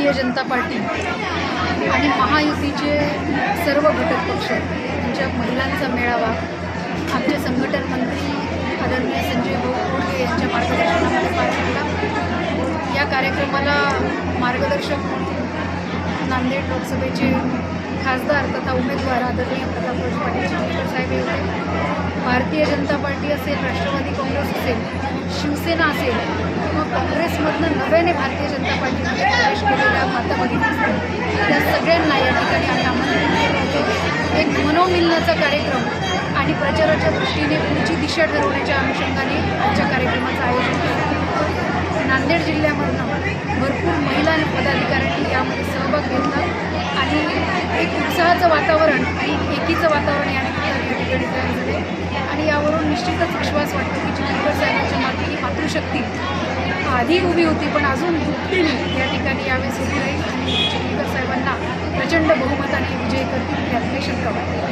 Bharatiya Janata party आणि महायुतीचे सर्व घटक पक्ष यांच्या महिलांचा मेळावा आमचे संघटन मंत्री आदरणीय संजय भाऊ कोडगे यांच्या मार्गदर्शनामध्ये पार पडला. या कार्यक्रमाला मार्गदर्शक म्हणून नांदेड लोकसभेचे खासदार तथा उमेदवार आदरणीय प्रतापराव पाटील साहेब होते भारतीय जनता पार्टी असेल राष्ट्रवादी काँग्रेस असेल शिवसेना असेल किंवा काँग्रेसमधनं नव्याने भारतीय जनता पार्टीमध्ये प्रवेश केलेल्या माता भगिनी असतील त्या सगळ्यांना या ठिकाणी आम्ही आमंत्रित केलं होतं एक मनोमिलनाचा कार्यक्रम आणि प्रचाराच्या दृष्टीने पुढची दिशा ठरवण्याच्या अनुषंगाने आजच्या कार्यक्रमाचं आयोजन केलं नांदेड जिल्ह्यामधनं भरपूर महिला आणि पदाधिकाऱ्यांनी यामध्ये सहभाग घेतला आणि एक उत्साहाचं वातावरण आणि एकीचं वातावरण या ठिकाणी या ठिकाणी तयार झाले आणि यावरून निश्चितच विश्वास वाटतो की चित्रपट साहेबांच्या मागे ही मातृशक्ती आधी उभी होती पण अजून दुपटीने या ठिकाणी यावेळेस उभी राहील आणि चित्रपट साहेबांना प्रचंड बहुमताने विजय करतील ही अपेक्षा करा